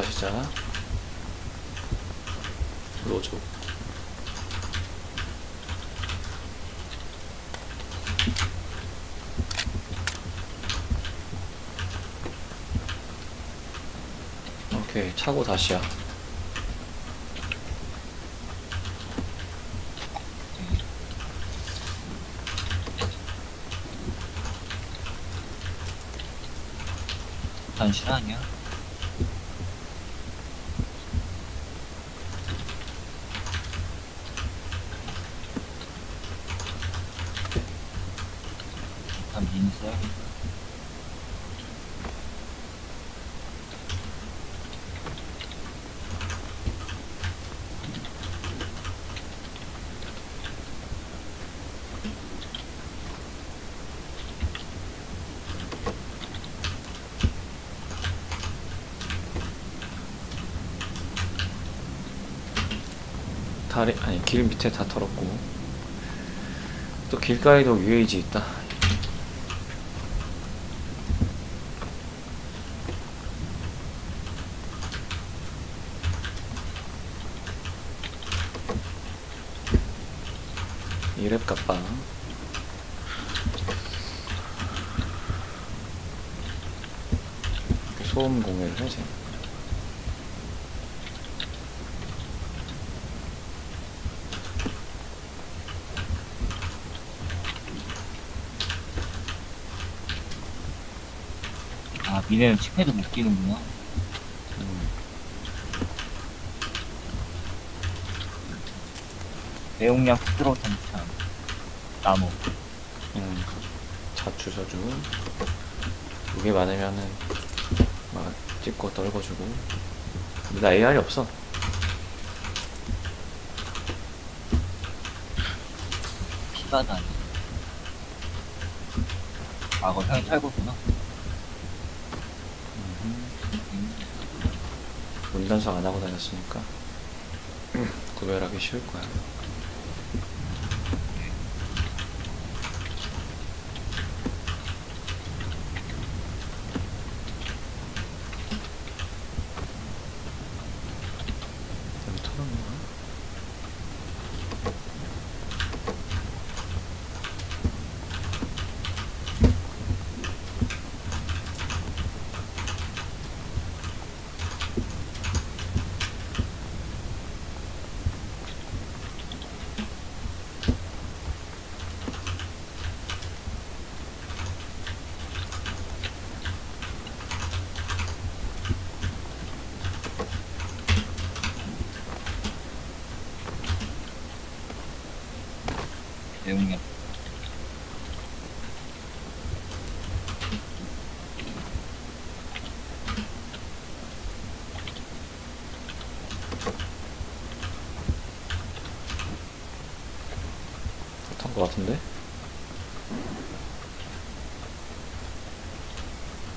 가시자. 로조. 오케이, 차고 다시야. 단실 아니야? 일단 미니 써야겠다. 다리 아니 길 밑에 다 털었고 또 길가에도 UAG 있다. 이랩. 이렇게 소음 공해를 해야지. 아, 미네는 칩패드 못 끼는구나. 음. 내용량 부드러운 탄창. 나무. 음, 자주 자주 무게 많으면은 막 찍고 떨궈주고 근데 나 AR이 없어 피가 나네. 아, 그거 형이 탈거구나. 운전석 안 하고 다녔으니까 구별하기 쉬울 거야 여기 털었나? 내용량. 못한 거 같은데?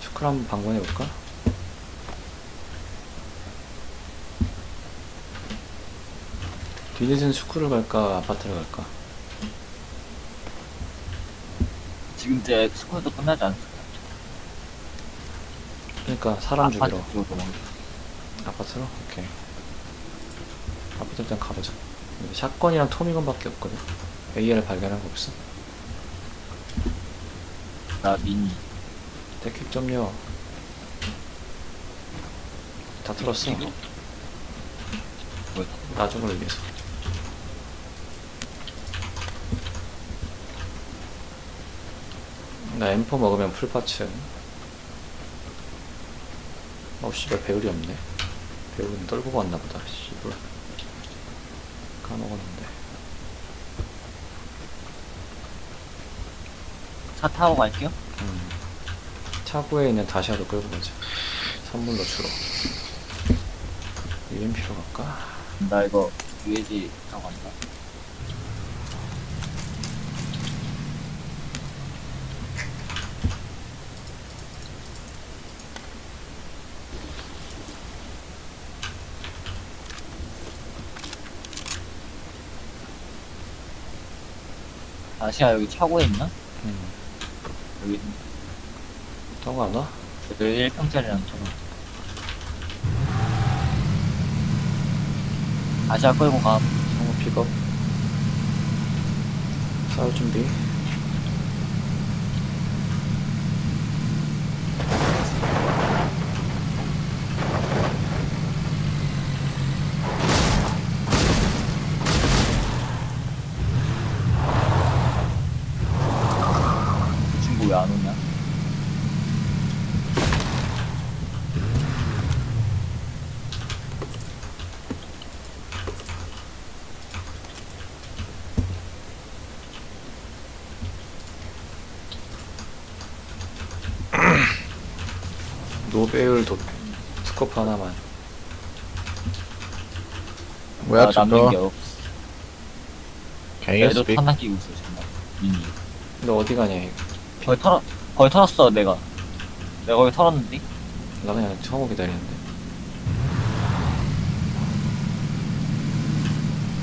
슈크를 한번 방문해볼까? 디닛은 슈크를 갈까 아파트를 갈까? 지금 이제 스쿼드 끝나지 않았을까? 그러니까 사람 죽이러 아파트 쪽으로 도망가. 아파트로? 오케이 아파트 일단 가보자 여기 샷건이랑 토미건밖에 없거든 AR 발견한 거 없어 나 미니. 데킥 점요 다 털었어 이거? 뭐야? 나중을 위해서 나 M4 먹으면 풀파츠 어 씨발 배율이 없네 배율은 떨구고 왔나 보다 씨발 까먹었는데 차 타고 갈게요. 음. 차고에 있는 다시아도 끌고 가자 선물로 주러 UMP로 갈까? 나 이거 UAG 타고 간다. 아시아 여기 차고에 있나? 음. 여기 타고 가나? 여기 1평짜리랑 저거 아시아 끌고 가. 성우 픽업. 싸울 준비. 노베울 도 스코프 하나만 Where 나 to 남는 게 go? 없어. Speak? 탄나 끼고 있어, 정말. 미니. 너 어디 가냐 이거 거의 털어, 거의 털었어, 내가. 내가 거의 털었는데? 나 그냥 성우 기다리는데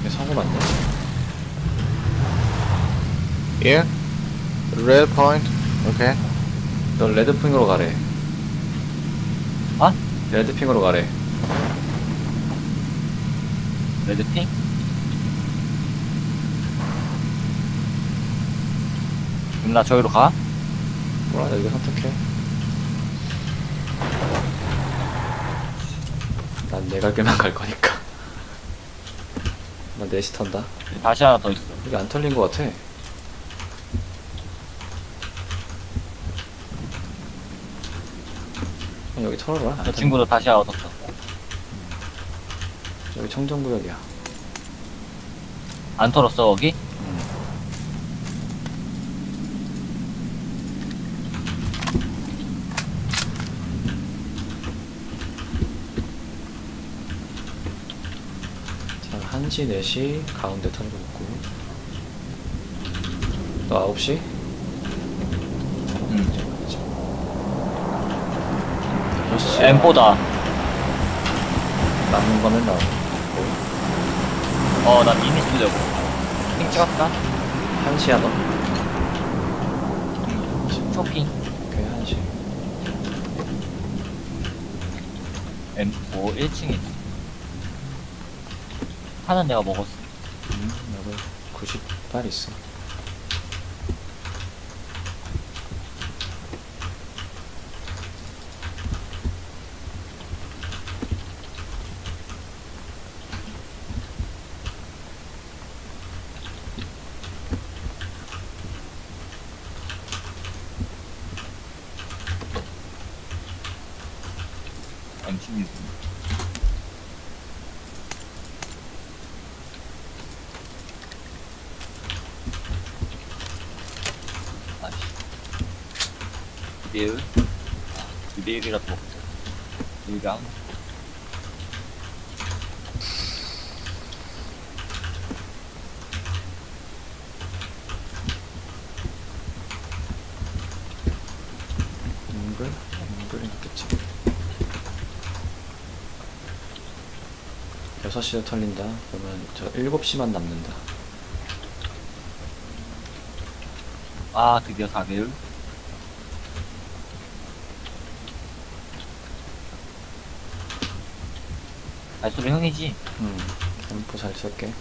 이게 성우 맞냐? Here? Red point? Okay. 너 레드핑으로 가래 아? 레드핑으로 가래 레드핑? 그럼 나 저기로 가? 몰라 너 이거 선택해 난 내가 길만 갈 거니까 나 넷이 턴다 다시 하나 더 있어. 이게 안 털린 거 같아 여기 털어라 저 친구도 다시 털었어. 여기 청정구역이야 안 털었어, 거기? 자 1시 4시 가운데 털고 있고 너 9시? 응. 6시 엠보다. 남는 거면 나 어, 나 미니 쓰려고. 핑 찍었다? 1시야 너? 쇼핑. 오케이 1시 M5 1층에 있어. 하는 내가 먹었어. 음, 나도 90발 있어 M16. 아씨. 2대1? 2대 1이라도 먹자. 우리가 한 앵글? 앵글이 낫겠지 6시에 털린다 그러면 저 7시만 남는다 아, 드디어 4배율? 발소리 형이지? 음 템포 잘 쓸게 네.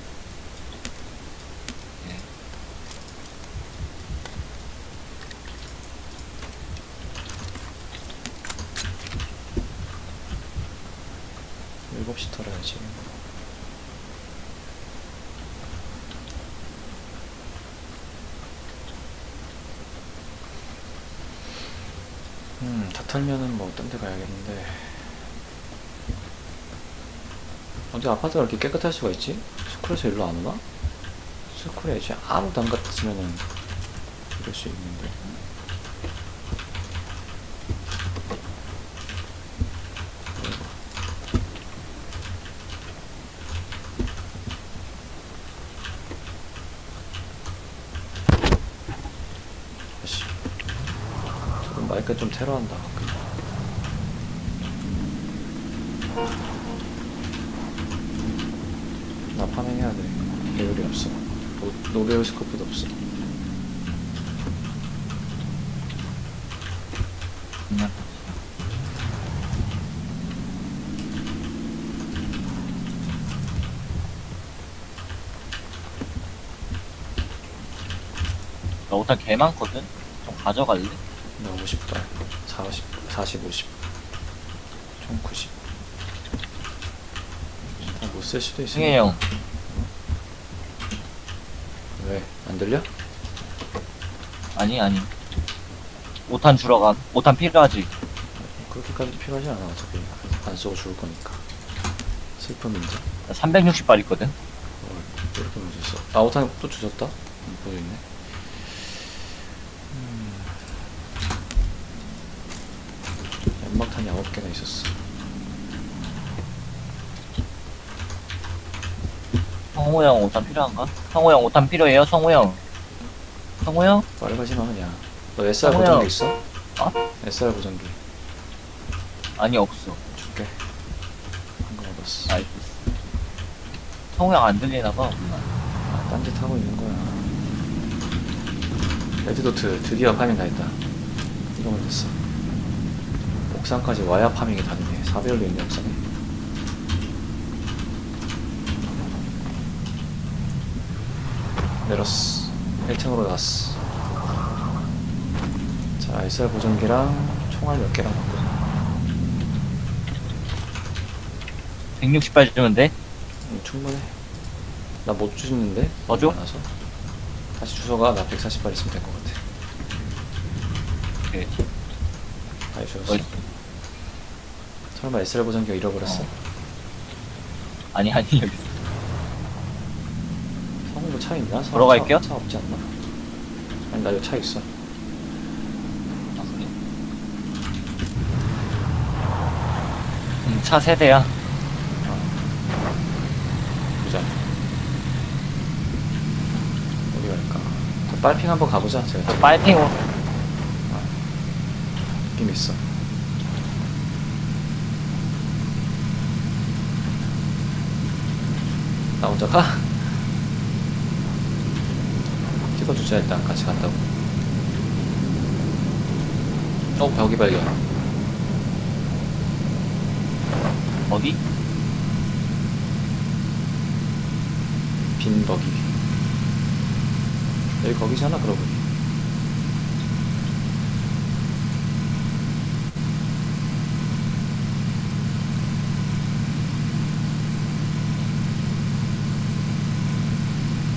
일곱 시 털어야지 음, 다 털면은 뭐 딴 데 가야겠는데 어디 아파트가 이렇게 깨끗할 수가 있지? 스쿨에서 일로 안 오나? 스쿨에 이제 아무도 안 갔으면은 이럴 수 있는데 아씨 마이크 좀 테러한다 해야 돼. 배율이 없어. 노, 노배율 스코프도 없어. 나 오타 개 많거든? 좀 가져갈래? 나 50발. 40, 40, 50. 총 90. 다못쓸 수도 있어. 승혜 형 들려? 아니, 아니. 오탄 주러 감. 오탄 필요하지. 그렇게까지 필요하지 않아. 어차피 안 쏘고 죽을 거니까. 슬픈 문제. 나 360발 있거든? 어, 이렇게 문제 있어. 아, 오탄 또 주셨다? 음, 보여있네. 음. 연막탄이 9개나 있었어. 성호 형 오탄 필요한가? 성호 형 오탄 필요해요, 성호 형. 성호 형? 빨리 가지 마, 그냥. 너 SR 성우야. 보정기 있어? 어? SR 보정기. 아니, 없어. 줄게. 방금 얻었어. 알겠어. 성호 형 안 들리나 봐. 아, 딴짓 하고 있는 거야. 레드도트 드디어 파밍 다 했다. 이거만 됐어. 옥상까지 와야 파밍이 다 되네. 4배율도 있네, 옥상에. 내렸어. 1층으로 갔어. 자, SR 보정기랑 총알 몇 개랑 바꾸자. 160발 주면 돼? 음, 충분해. 나 못 주는데? 더 줘? 많아서. 다시 주소가 나 140발 있으면 될 것 같아. 오케이. 주었어. 더 있어. 설마 SR 보정기가 잃어버렸어? 어. 아니, 아니, 여기 있어. 차 있나? 차, 걸어갈게요? 차, 차 없지 않나? 아니 나 여기 차 있어. 아? 음, 차 세대야. 보자. 어디 갈까? 저 빨핑 한번 가보자. 제가 빨핑으로. 느낌 있어. 나 혼자 가? 찍어주자 일단 같이 간다고. 어 벽이 발견. 어디? 빈 버기. 여기 거기잖아 그러고 보니.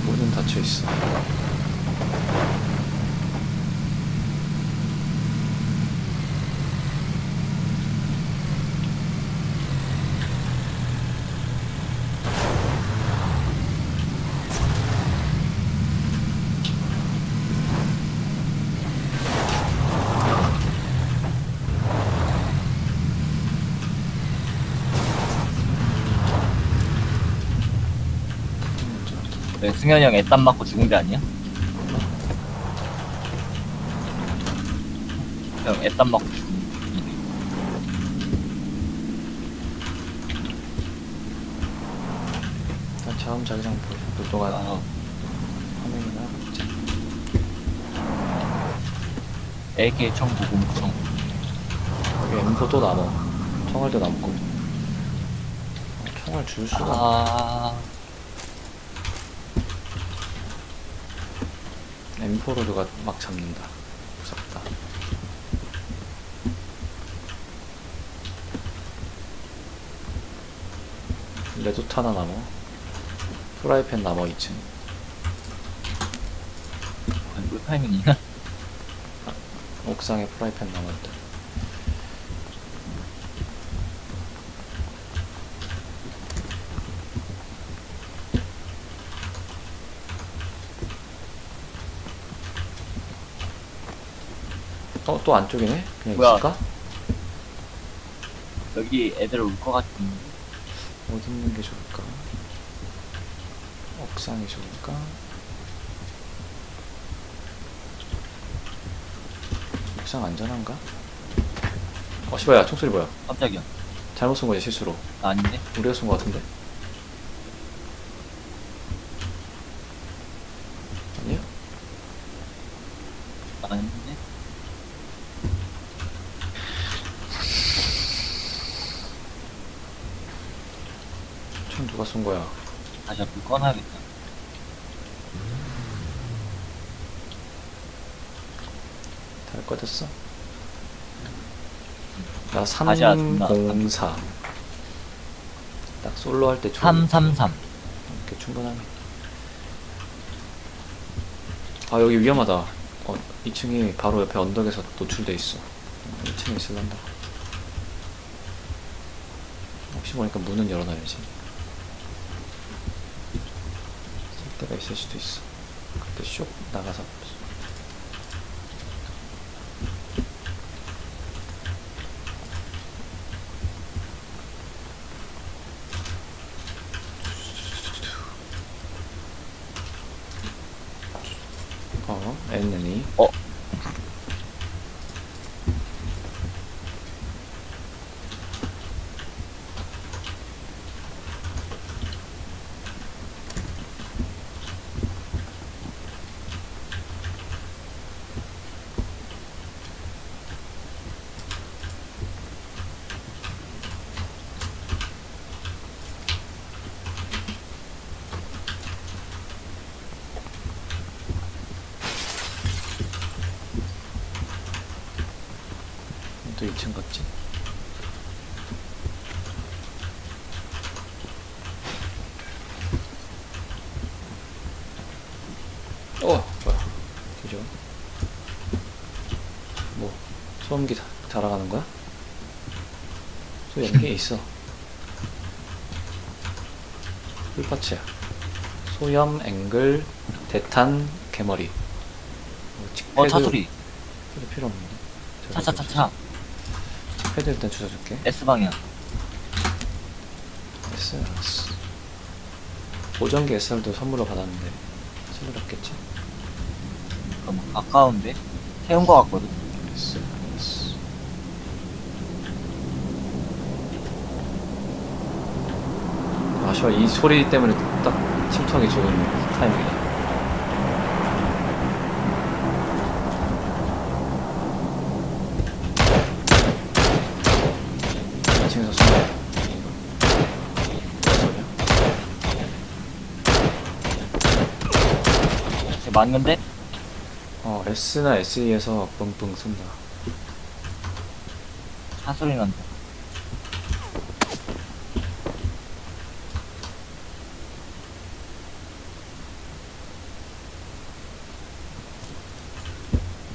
문은 닫혀 있어. 먼저. 왜 승현이 형 애땀 맞고 죽은 게 아니야? 형 애땀 맞고 죽은 게. 일단 다음 자기장 보자. 또 아, 화면이나 보자. AK 청구 공청. 여기 M4 또 남어. 총알도 남고. 아, 총알 줄 수가. 없네. 아, M4로 누가 막 잡는다. 무섭다. 하나 남어. 프라이팬 남어 2층. 꿀 타이밍이야? 옥상에 프라이팬 남아있다. 어, 또 안쪽이네? 그냥 뭐야? 있을까? 여기 애들 올 것 같은데. 어디 있는 게 좋을까? 옥상이 좋을까? 옥상 안전한가? 어, 씨발 야, 총소리 뭐야? 깜짝이야. 잘못 쏜 거지, 실수로. 나 아닌데? 우리가 쏜 거 같은데? 아니야? 나 아닌데? 총 누가 쏜 거야? 다시 불 꺼놔야겠다. 왜 꺼졌어? 나 아시아 존나 304. 딱 솔로 할때 좋은 333. 이렇게 충분하네. 아 여기 위험하다. 어 2층이 바로 옆에 언덕에서 노출돼 있어. 2층에 있을란다. 혹시 모르니까 문은 열어놔야지. 쓸 데가 있을 수도 있어. 그때 쇽 나가서. 어, 엔네니. 어. 또 2층 갔지? 어, 뭐야? 그죠? 뭐, 소음기 다, 달아가는 거야? 소 연기에 있어. 풀파츠야. 소염, 앵글, 대탄, 개머리. 뭐, 어, 차 칙패드- 소리. 칙패드 필요 없는데. 차, 차, 차, 차. 칙패드 일단 주워줄게. S방향. S, 알았어. 보정기 SR도 선물로 받았는데 쓸일 없겠지? 너무 가까운데? 세운 거 같거든. S, S. 아쉬워 이 소리 때문에 딱 침투하기 좋은 타이밍이야. 층에서 쏘네. 이거. 소리야? 쟤 맞는데? 어, S나 SE에서 뻥뻥 쏜다. 차 소리 난다.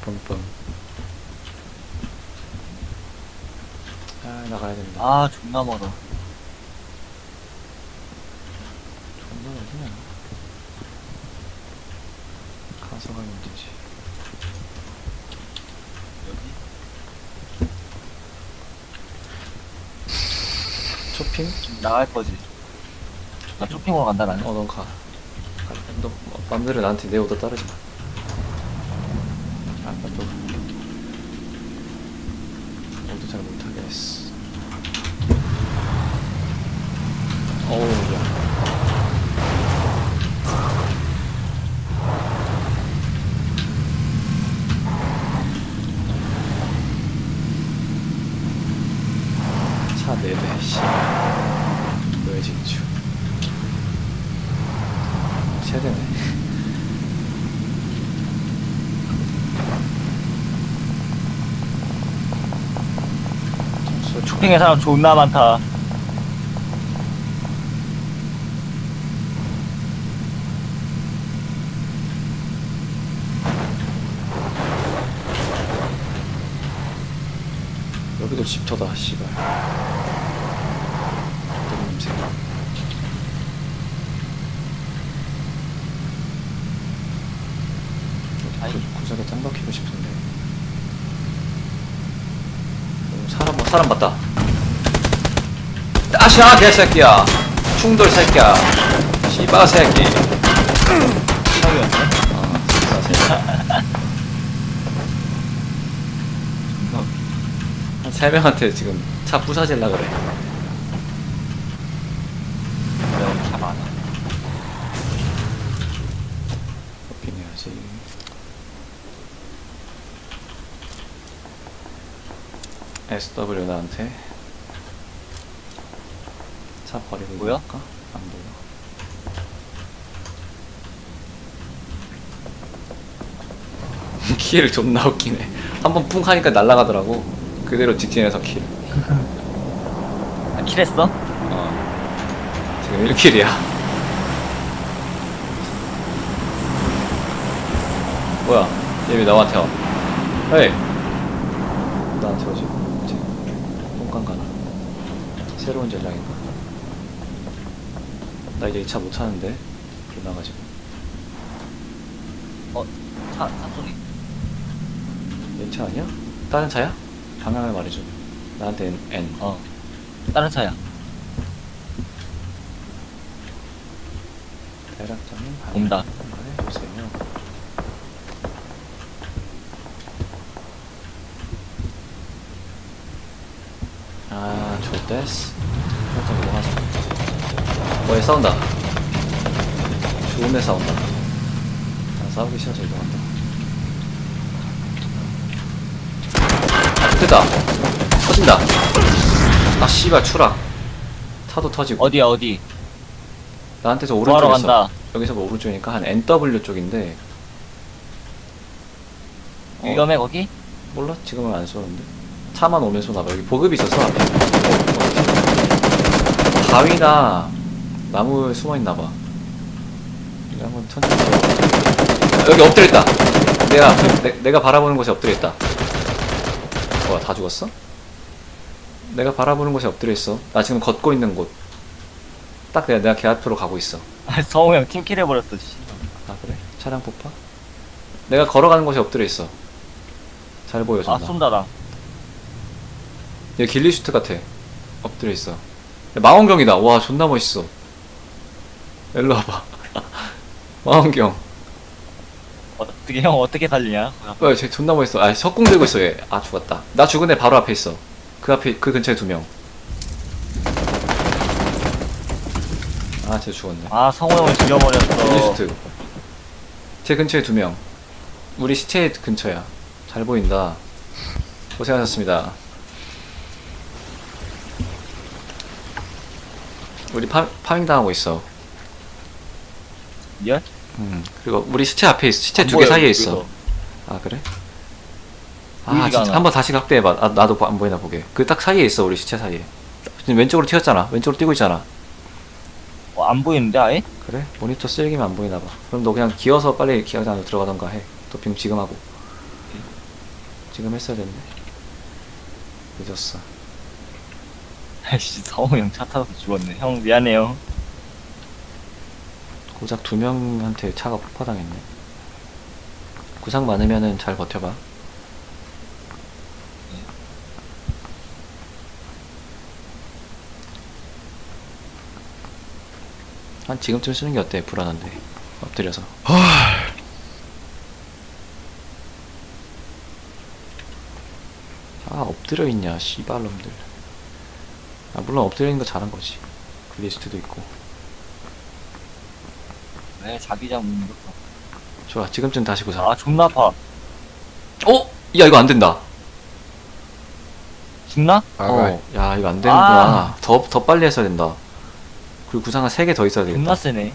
뻥뻥. 아, 나가야 된다. 아, 존나 멀어. 존나 어디냐. 가서 가면 되지. 쇼핑? 나갈 거지. 나 쇼핑으로 간다, 나는. 어, 넌 가. 가. 너 맘대로 나한테 내 오더 따르지 마. 아빠 또. 오도 잘 못하게 했어. 어우, 야. 차 4대, 씨. 왜. 최대네. 소 쇼핑에 사람 존나 많다. 여기도 집터다, 씨발. 어떤 냄새. 아이. 구, 구석에 짱 박히고 싶은데. 어, 사람, 봤다. 아시아 개새끼야! 충돌 새끼야! 씨바 새끼! 사기였네. 아, 씨바 새끼. 존나 웃기. 한세 명한테 지금 차 부사질라 그래. 여기 차 많아. 쇼핑해야지. SW 나한테 차 버리고 뭐야? 갈까? 안 보여. 키를 존나 웃기네. 한번쿵 하니까 날아가더라고. 그대로 직진해서 킬. 아, 킬했어? 어. 지금 1킬이야. 뭐야? 얘 왜 나한테 와? 헤이! 나한테 오지? 새로운 전략인가? 나 이제 이 차 못 타는데? 불 나가지고. 어, 차, 차 소리. 얘차 아니야? 다른 차야? 방향을 말해줘. 나한테 N. N. 어. 다른 차야. 대략적인 방향. 온다. 해보세요. 아, 좋댔어. 살짝 넘어가자. 뭐에 싸운다. 좋은 데 싸운다. 난 싸우기 싫어서 이동한다. 아, 됐다. 터진다. 아, 씨발, 추락. 타도 터지고. 어디야, 어디? 나한테서 구하러 오른쪽에 있어. 간다. 여기서 뭐 오른쪽이니까 한 NW 쪽인데 어, 위험해, 거기? 몰라 지금은 안 쏘는데 차만 오면 쏘나봐 여기 보급이 있어서 앞에 바위나 나무에 숨어있나봐 이거 한번 천천히 아, 여기 엎드려있다 내가 내, 내가 바라보는 곳에 엎드려있다 뭐야 다 죽었어? 내가 바라보는 곳에 엎드려있어 나 지금 걷고 있는 곳딱 내가, 내가 걔 앞으로 가고 있어 아, 성우 형 팀킬 해버렸어, 씨. 아 그래? 차량 폭파? 내가 걸어가는 곳에 엎드려 있어. 잘 보여 아, 존나. 쏜다, 나. 얘 길리 슈트 같아. 엎드려 있어. 야, 망원경이다. 와 존나 멋있어. 일로 와봐. 망원경. 어떻게, 형 어떻게 살리냐? 왜? 쟤 존나 멋있어. 아 석궁 들고 있어 얘. 아 죽었다. 나 죽은 애 바로 앞에 있어. 그 앞에 그 근처에 두 명. 아 쟤 죽었네. 아, 성우 형을 죽여버렸어. 슈트. 제 근처에 두 명. 우리 시체 근처야. 잘 보인다. 고생하셨습니다. 우리 파, 파밍 당하고 있어. 리얼? 음. 그리고 우리 시체 앞에 있어. 시체 안 두 개 보여, 사이에 여기서. 있어. 아 그래? 아 보이지가 진짜 않아. 한번 다시 각대해봐. 아, 나도 보- 안 보이나 보게. 그 딱 사이에 있어 우리 시체 사이에. 지금 왼쪽으로 튀었잖아. 왼쪽으로 뛰고 있잖아. 어, 안 보이는데, 아예? 그래? 모니터 쓰레기면 안 보이나 봐. 그럼 너 그냥 기어서 빨리 기어장 안으로 들어가던가 해. 도핑 지금 하고. 지금 했어야 되는데. 늦었어. 아이씨, 성우 형차 타서 죽었네. 형, 미안해요. 고작 두 명한테 차가 폭파당했네. 구상 많으면은 잘 버텨봐. 한 지금쯤 쓰는 게 어때? 불안한데. 엎드려서. 아 엎드려 있냐 씨발놈들. 아 물론 엎드려 있는 거 잘한 거지. 그 리스트도 있고. 왜 자기장 문 열었어? 좋아 지금쯤 다시 구상. 아, 존나 아파. 어? 야 이거 안 된다. 죽나? Alright. 어, 야 이거 안 되는구나. 더 더 빨리 했어야 된다. 그리고 구상 한 3개 더 있어야 되겠다. 존나 세네.